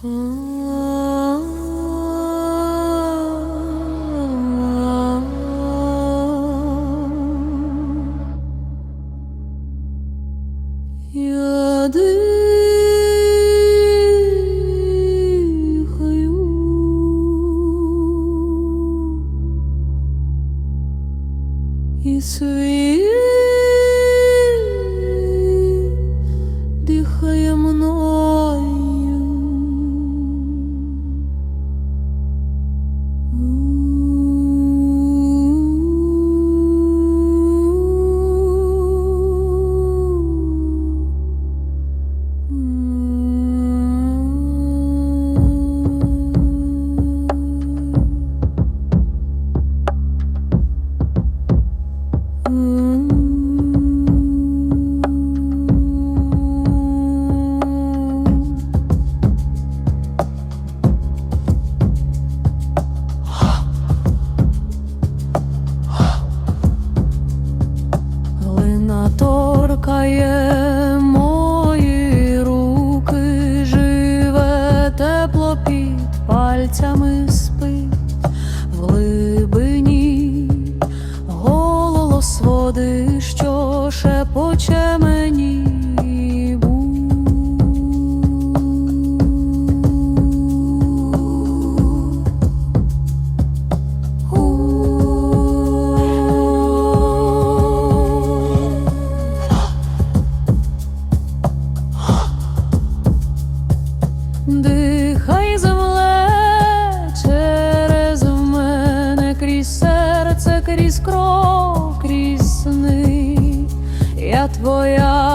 Я торкає мої руки, живе тепло під пальцями Я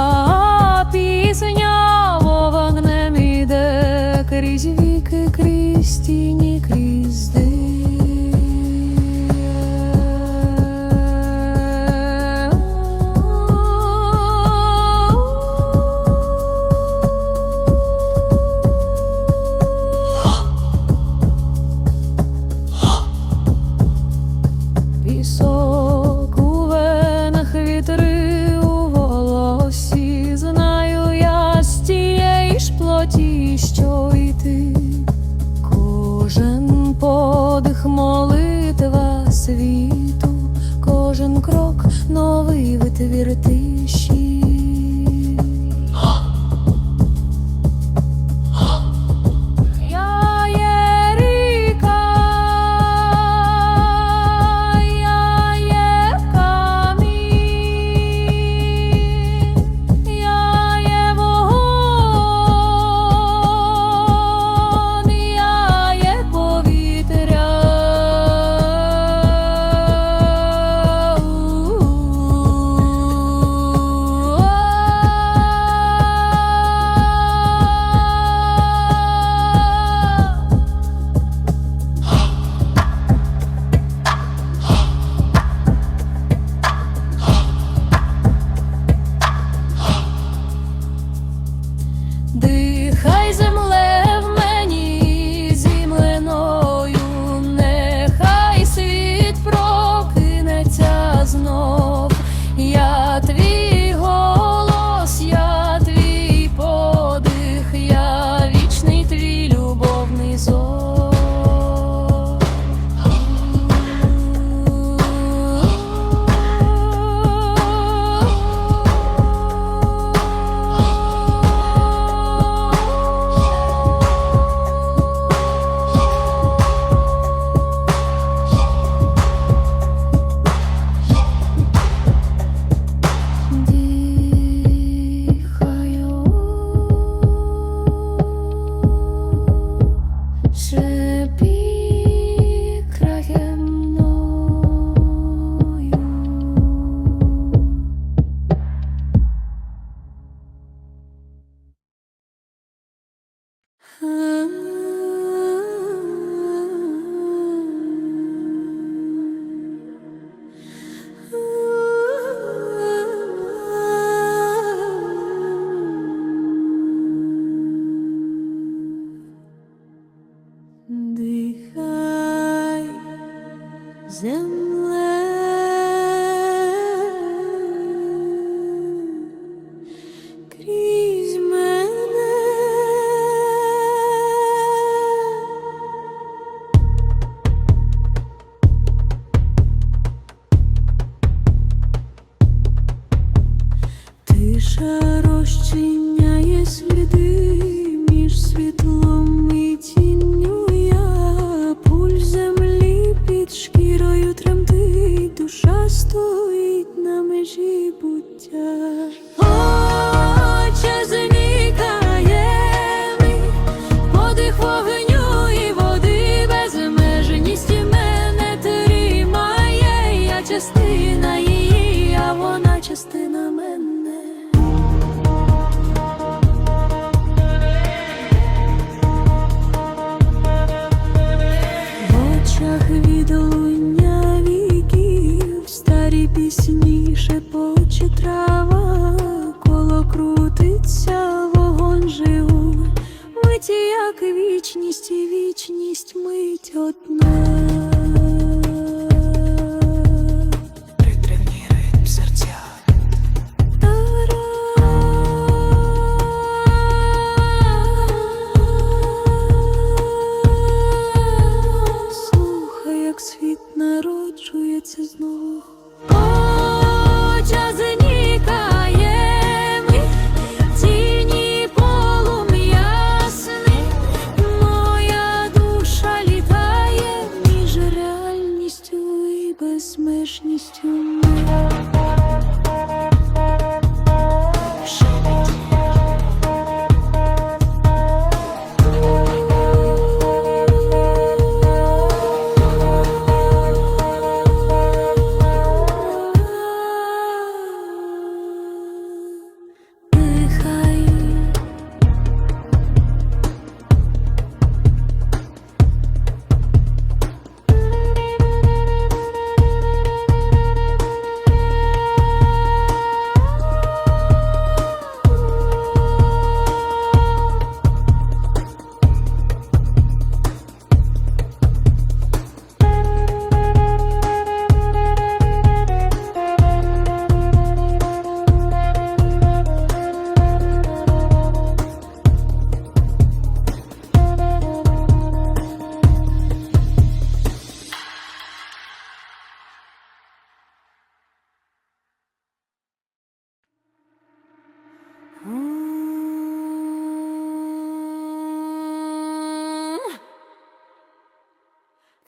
вічність, мить одна.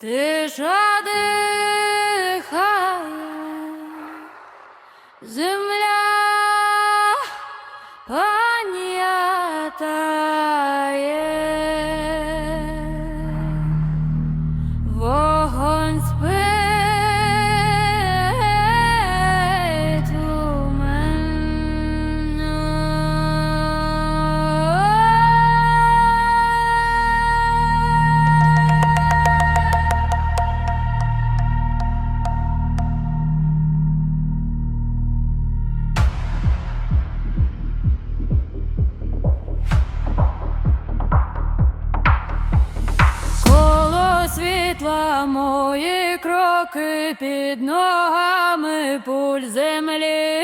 Тиша дихає, під ногами пуль землі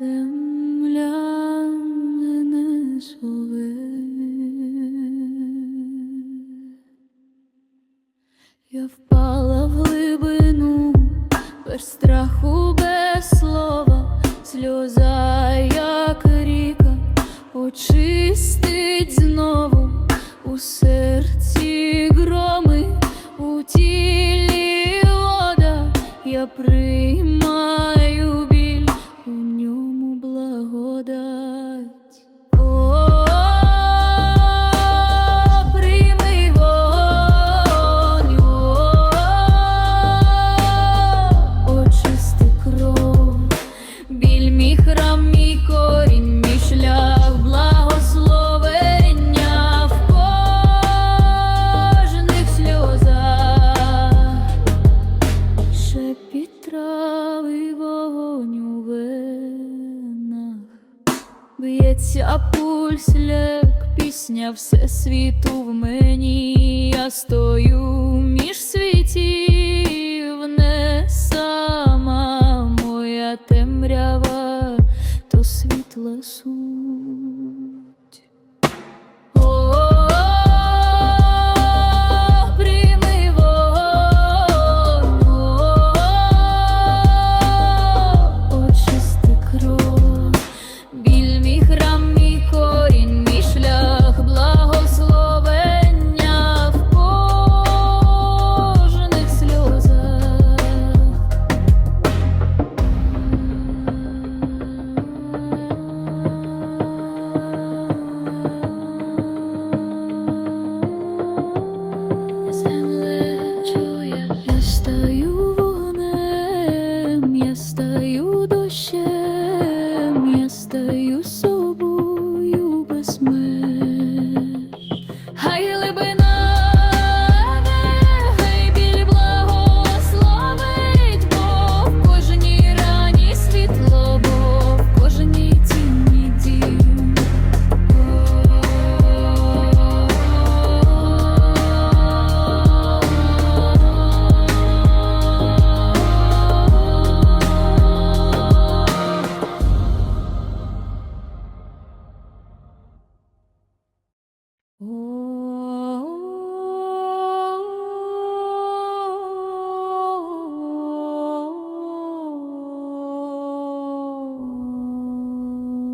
dáng все світу в мені я стою.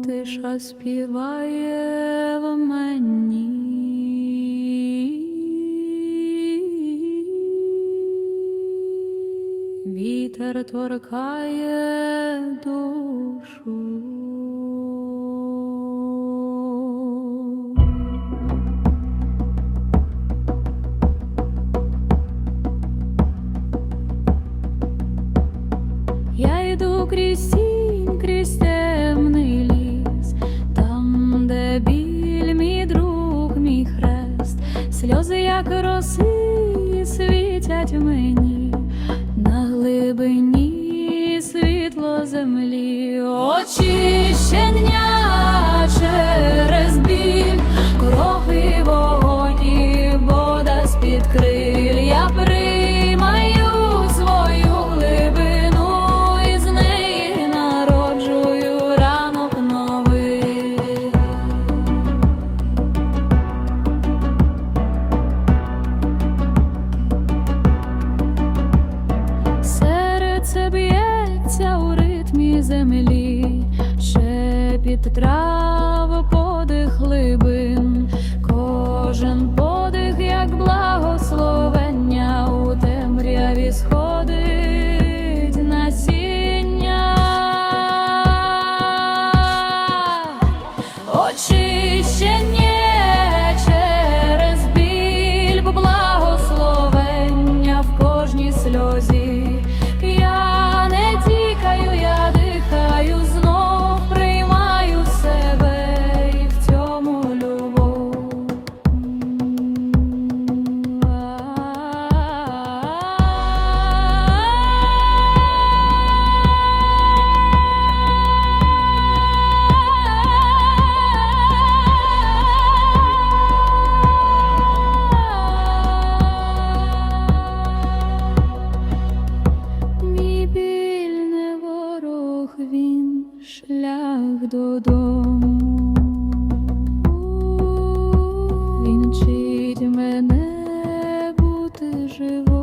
тиша співає в мені. Вітер торкає душу. сльози, як роси, світять мені на глибині світло землі, очищення. землі шепіт трав. шлях додому, він вчить мене бути живим.